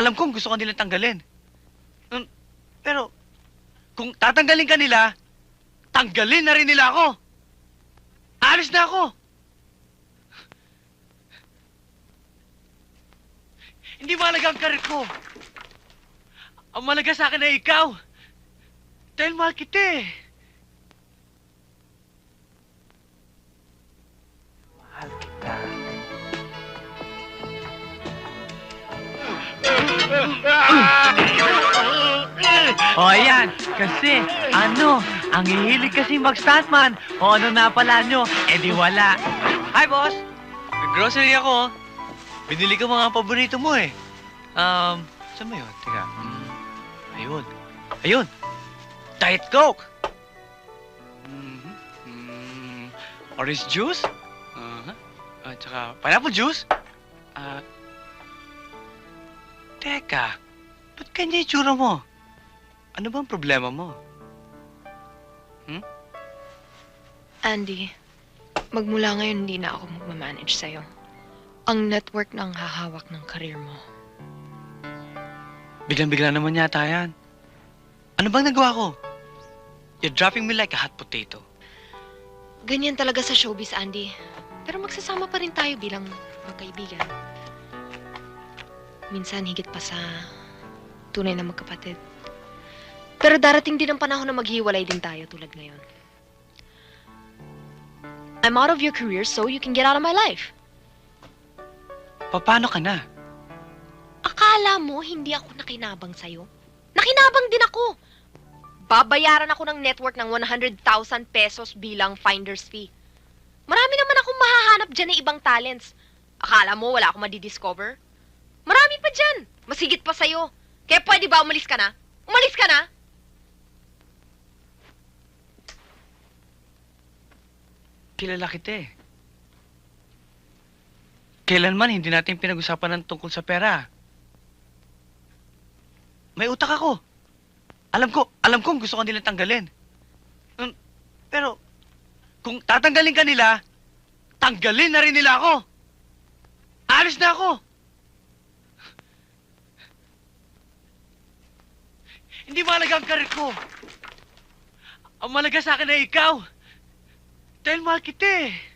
Alam kong gusto ka nilang tanggalin. Pero, kung tatanggalin ka nila, tanggalin na rin nila ako. Alis na ako. Hindi mahalaga ang karir ko. Ang mahalaga sa akin ay ikaw. Dahil mahal kita eh. Mahal kita. O ayan, kasi ano, ang hihilig kasi mag-stuntman. O ano na pala nyo, eh di wala. Hi boss! Nag-grocery ako. Binili ko mga paborito mo eh. Um, saan mo yun? Teka. Mm, ayun. Ayun. Diet Coke. Mhm. Mm, orange juice. Uh-huh. At saka pineapple juice. Ah. Teka. Ba't kanya itsura mo? Ano bang problema mo? Andy, magmula ngayon hindi na ako magmamanage sa'yo. Ang network na ang hahawak ng karir mo. Biglang-bigla naman yata yan. Ano bang nagawa ko? You're dropping me like a hot potato. Ganyan talaga sa showbiz, Andy. Pero magsasama pa rin tayo bilang magkaibigan. Minsan higit pa sa tunay na magkapatid. Pero darating din ang panahon na maghiwalay din tayo tulad ngayon. I'm out of your career so you can get out of my life. Paano ka na? Akala mo hindi ako nakinabang sa'yo? Nakinabang din ako. Babayaran ako ng network ng 100,000 pesos bilang finder's fee. Marami naman akong mahahanap dyan na ibang talents. Akala mo wala akong madidiscover? Marami pa dyan. Masigit pa sa'yo. Kaya pwede ba umalis ka na? Umalis ka na? Kilala kita eh. Kailanman hindi natin pinag-usapan ng tungkol sa pera. May utak ako. Alam ko, alam kong gusto ko nilang tanggalin. Mm, Pero, kung tatanggalin ka nila, tanggalin na rin nila ako. Alis na ako. Hindi mahalaga ang karir ko. Ang mahalaga sa akin ay ikaw. Dahil mahal kita eh.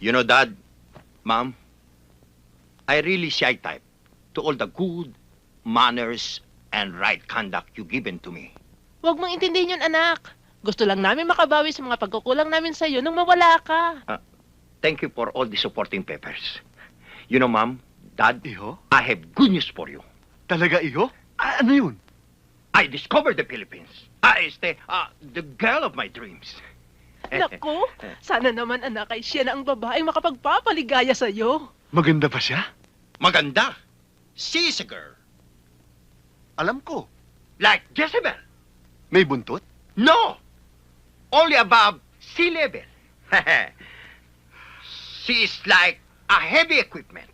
You know, Dad, Mom, I really shy type to all the good manners and right conduct you given to me. Huwag mong intindihin yun, anak. Gusto lang namin makabawi sa mga pagkukulang namin sa iyo nung mawala ka. Thank you for all the supporting papers. You know, Mom, Dad, Iho? I have good news for you. Talaga iho? Ah, ano yun? I discovered the Philippines. I este, uh, the girl of my dreams. Naku, sana naman anak ay siya na ang babaeng makapagpapaligaya sa iyo. Maganda ba siya? Maganda. She's a girl. Alam ko. Like Jezebel. May buntot? No! Only above sea level. she is like a heavy equipment.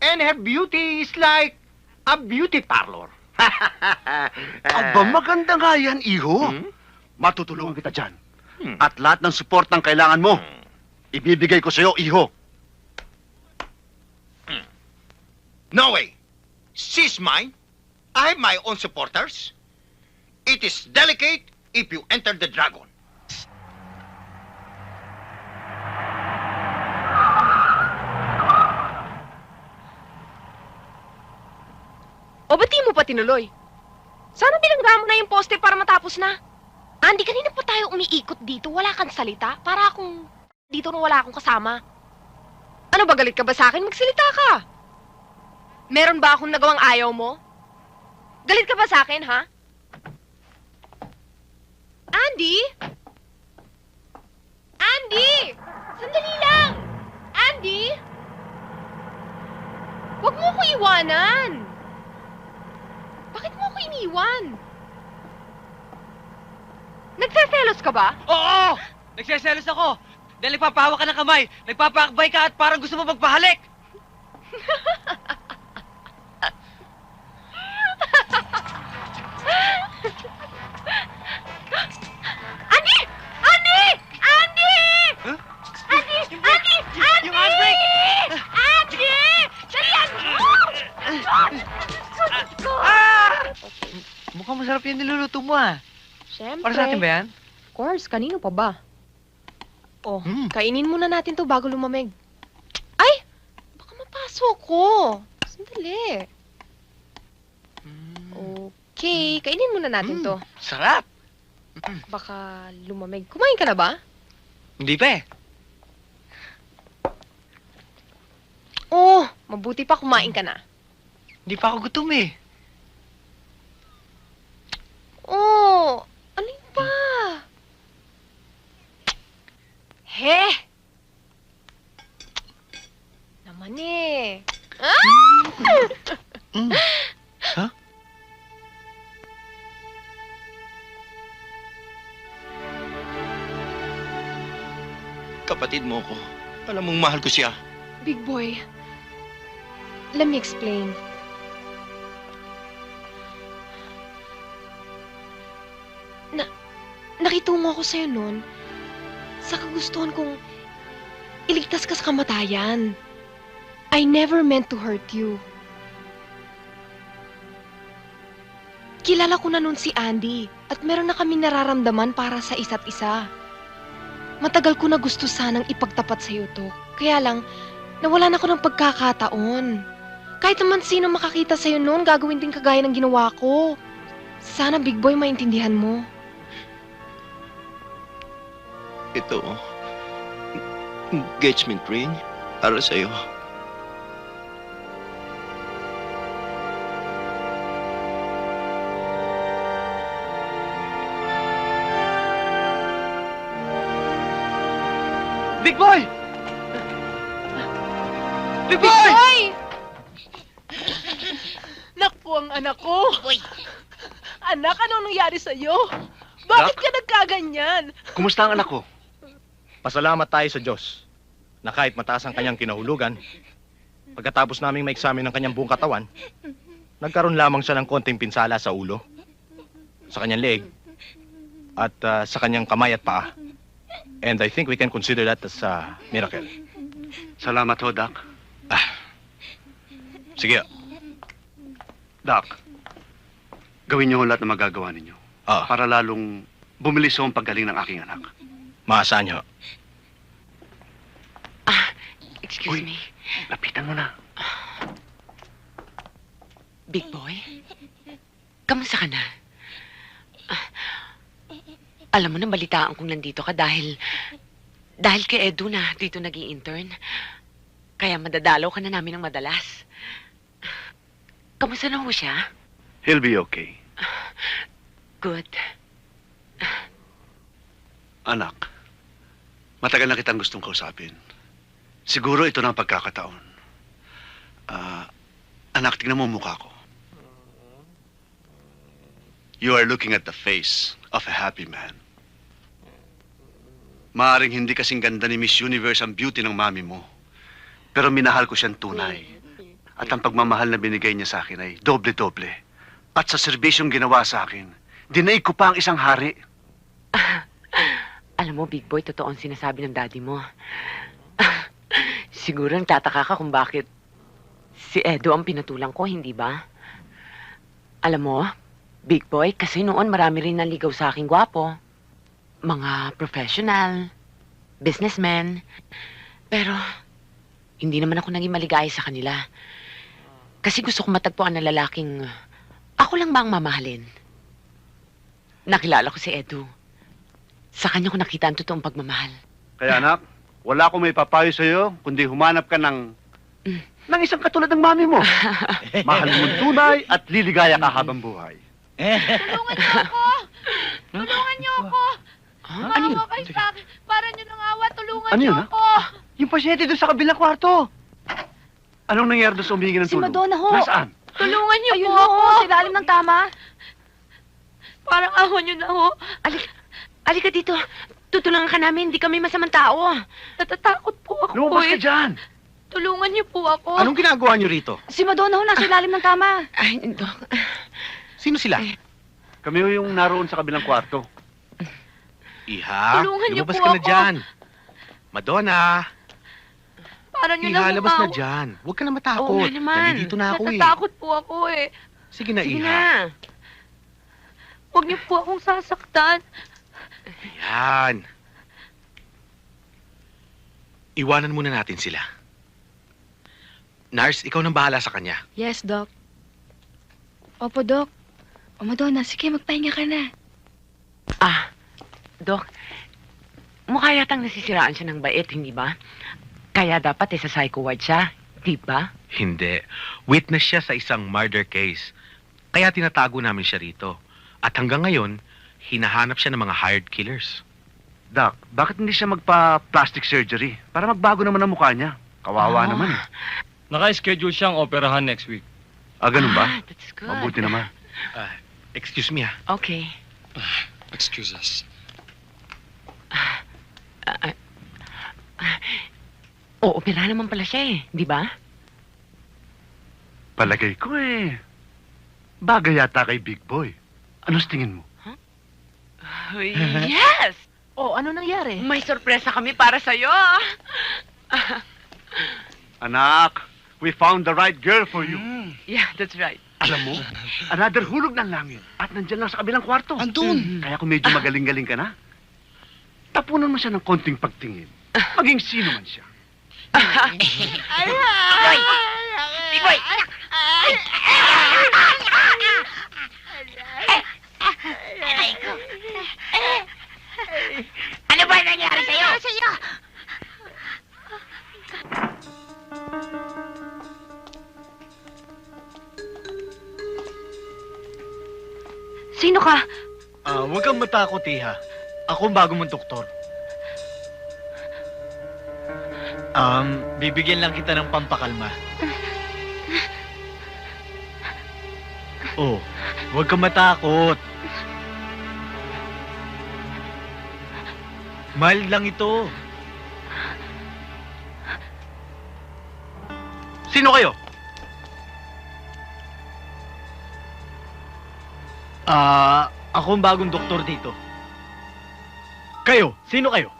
And her beauty is like a beauty parlor. Aba, maganda nga yan, iho. Hmm? Matutulungan kita dyan. Hmm. At lahat ng support ng kailangan mo, Hmm. ibibigay ko sa'yo, iho. No way. She's mine. I have my own supporters. It is delicate if you enter the dragon. O ba't di mo pa tinuloy? Sana binangga mo na yung poste para matapos na. Andy, kanina pa tayo umiikot dito. Wala kang salita. Para akong dito na wala akong kasama. Ano ba, galit ka ba sa akin? Magsalita ka. Meron ba akong nagawang ayaw mo? Galit ka ba sa akin, ha? Andy? Andy! Sandali lang! Andy? ako iwanan? Bakit mo ako iniwan? Nagseselos ka ba? Oo! Nagseselos ako! Dahil nagpapahawa ka ng kamay, nagpapaakbay ka at parang gusto mo magpahalik! Siyempre. Para sa atin ba yan? Of course, kanino pa ba? Oh, Hmm. kainin muna natin to bago lumamig. Ay! Baka mapasok ko. Sandali. Okay, kainin muna natin Mm. to. Sarap! Baka lumamig. Kumain ka na ba? Hindi pa eh. Oh, mabuti pa kumain ka na. Hindi pa ako gutom eh. Oh, alin pa? He! Naman eh. Ah! Mm. Ha? Kapatid mo ko. Alam mong mahal ko siya. Big boy, let me explain. Na, nakitungo ako sa'yo noon sa kagustuhan kong iligtas ka sa kamatayan. I never meant to hurt you. Kilala ko na noon si Andy at meron na kami nararamdaman para sa isa't isa. Matagal ko na gusto sanang ipagtapat sa'yo to. Kaya lang, nawalan ako ng pagkakataon. Kahit naman sino makakita sa'yo noon, gagawin din kagaya ng ginawa ko. Sana, big boy, maintindihan mo. Ito, engagement ring para sa'yo. Big boy! Big boy! Boy! Naku, ang anak ko. Anak, anong nangyari sa'yo? Bakit ka nagkaganyan? Kumusta ang anak ko? Pasalamat tayo sa Diyos na kahit mataas ang kanyang kinahulugan, pagkatapos naming ma-examine ng kanyang buong katawan, nagkaroon lamang siya ng konting pinsala sa ulo, sa kanyang leeg, at ah, sa kanyang kamay at paa. And I think we can consider that as a miracle. Salamat ho, Doc. Sige, Doc, gawin niyo lahat na magagawa ninyo ah, para lalong bumilis ho ang paggaling ng aking anak. Maasahan niyo. Excuse Uy. me, Lapitan mo na. big boy? Kamusta ka na? Ah, alam mo na, balitaan kong nandito ka dahil... Dahil kay Edu na dito nag intern Kaya madadalaw ka na namin ng madalas. Kamusta na ho siya? He'll be okay. Good. Anak, matagal na kitang gustong kausapin. Siguro ito na ang pagkakataon. Ah, anak, tingnan mo mukha ko. You are looking at the face of a happy man. Maaring hindi kasing ganda ni Miss Universe ang beauty ng mami mo. Pero minahal ko siyang tunay. At ang pagmamahal na binigay niya sa akin ay doble-doble. At sa serbisyong ginawa sa akin, dinaig ko pa ang isang hari. Alam mo, big boy, totoo ang sinasabi ng daddy mo. Siguro nagtataka ka kung bakit si Edo ang pinatulang ko, hindi ba? Alam mo, big boy, kasi noon marami rin naligaw sa aking gwapo. Mga professional, businessmen. Pero, hindi naman ako naging maligaya sa kanila. Kasi gusto kong matagpuan ng lalaking ako lang ba ang mamahalin? Nakilala ko si Edu. Sa kanya ko nakita ang totoong pagmamahal. Kaya anak, wala akong may papayo sa'yo, kundi humanap ka ng... ng isang katulad ng mami mo. Mahal mo tunay at liligaya ka habang buhay. Tulungan niyo ako! Tulungan niyo ako! Ano yun? kayo sa akin! Para niyo nang awa, tulungan Ano niyo yun, ha? ako! Yung pasyente doon sa kabilang kwarto. Anong nangyari doon sa humingi ng Si tulong? Madonna ho. Nasaan? Tulungan niyo Ayun po ho, ako. sa ilalim ng tama. Parang ahon niyo na ho. Alika dito. Tutulungan ka namin, hindi kami masamang tao. Natatakot po ako Lumabas eh. ka dyan! Tulungan niyo po ako. Anong ginagawa niyo rito? Si Madonna ho, nasa ilalim ng tama. Ay, Dok. Sino sila? Kami ho yung naroon sa kabilang kwarto. Iha, Tulungan niyo lumabas po ka na ako. dyan. Madonna, Parang niyo Iha, lang labas na dyan. Huwag ka na Oo matakot. nga naman. Nandito na ako eh. Natatakot po ako eh. Sige na, Sige Iha. na. Huwag niyo po akong sasaktan. Yan. Iwanan muna natin sila. Nars, ikaw nang bahala sa kanya. Yes, Doc. Opo, Doc. O, Madonna, sige, magpahinga ka na. Ah, Dok. Mukha yatang nasisiraan siya ng bait, hindi ba? Kaya dapat eh, sa psycho ward siya, di ba? Hindi. Witness siya sa isang murder case. Kaya tinatago namin siya rito. At hanggang ngayon, hinahanap siya ng mga hired killers. Doc, bakit hindi siya magpa-plastic surgery? Para magbago naman ang mukha niya. Kawawa Ah. naman eh. Naka-schedule siyang operahan next week. Ah, ganun ba? Ah, that's good. Mabuti naman. Excuse me ah. Okay. Excuse us. Ah, ah, ah, Oo, opera naman pala siya eh, di ba? Palagay ko eh. Bagay yata kay Big Boy. Ano sa tingin mo? yes! O, ano nangyari? May sorpresa kami para sa'yo. Anak, we found the right girl for you. Yeah, that's right. Alam mo, another hulog ng langit. At nandyan lang sa kabilang kwarto. Andun. Kaya kung medyo magaling-galing ka na, tapunan mo siya ng konting pagtingin. Maging sino man siya. Iboy! Ano ba nangyari sa'yo? Sa'yo? Sino ka? Ah, huwag kang matakot, Iha. Ako ang bago mong doktor. Um, bibigyan lang kita ng pampakalma. Oh, huwag kang matakot. Mild lang ito. Sino kayo? Ah, ako ang bagong doktor dito. Kayo, sino kayo?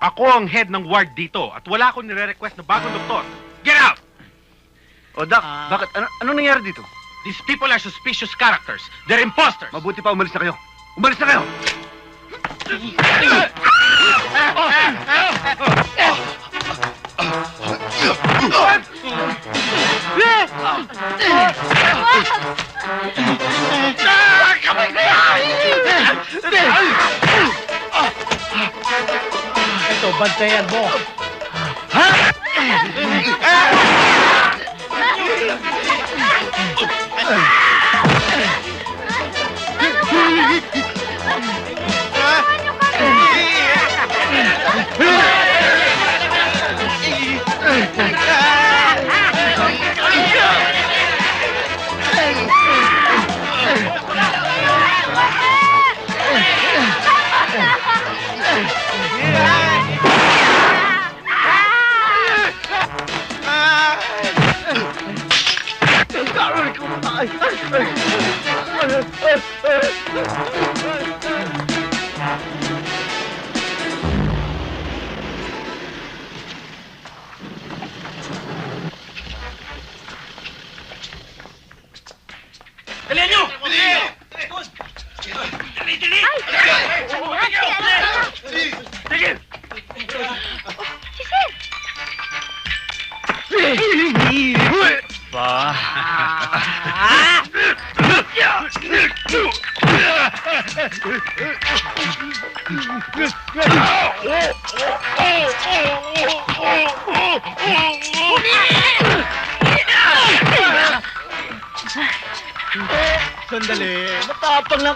Ako ang head ng ward dito at wala akong nire-request na bagong doktor. Get out! O, Doc, Ah. bakit? Ano, anong nangyari dito? These people are suspicious characters. They're imposters. Mabuti pa umalis na kayo. Umalis na kayo! Ito, bantayan mo. Pa.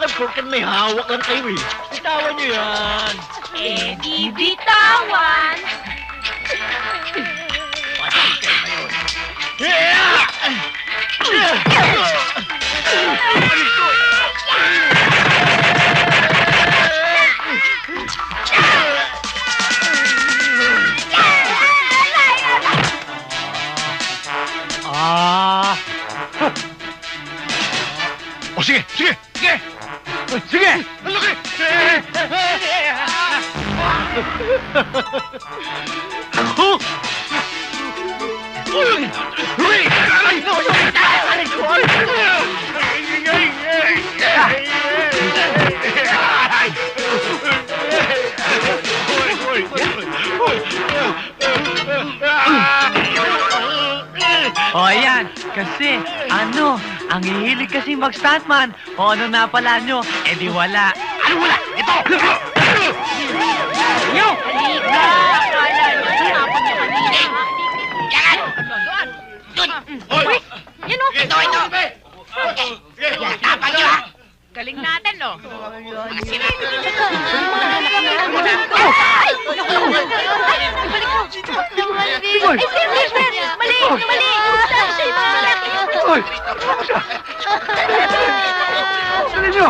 Lang kayo porket may hawak lang kayo eh. Bitawan nyo yan. Eh, di bitawan. O ayan, kasi ano, ang hihilig kasi mag-stuntman. O ano na pala nyo, eh di wala. Ano wala? Ito! Yo! Yan o. Ito, ito. Galing natin, no? Ay, sir, sir, sir. Mali, mali. Uy! Ano nyo?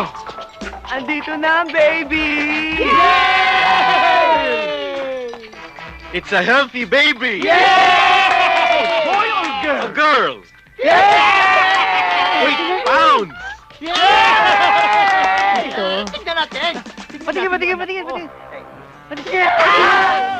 Andito na ang baby! It's a healthy baby! Boy or girl? A girl! Eight pounds! Patingin, patingin, patingin, patingin. Patingin.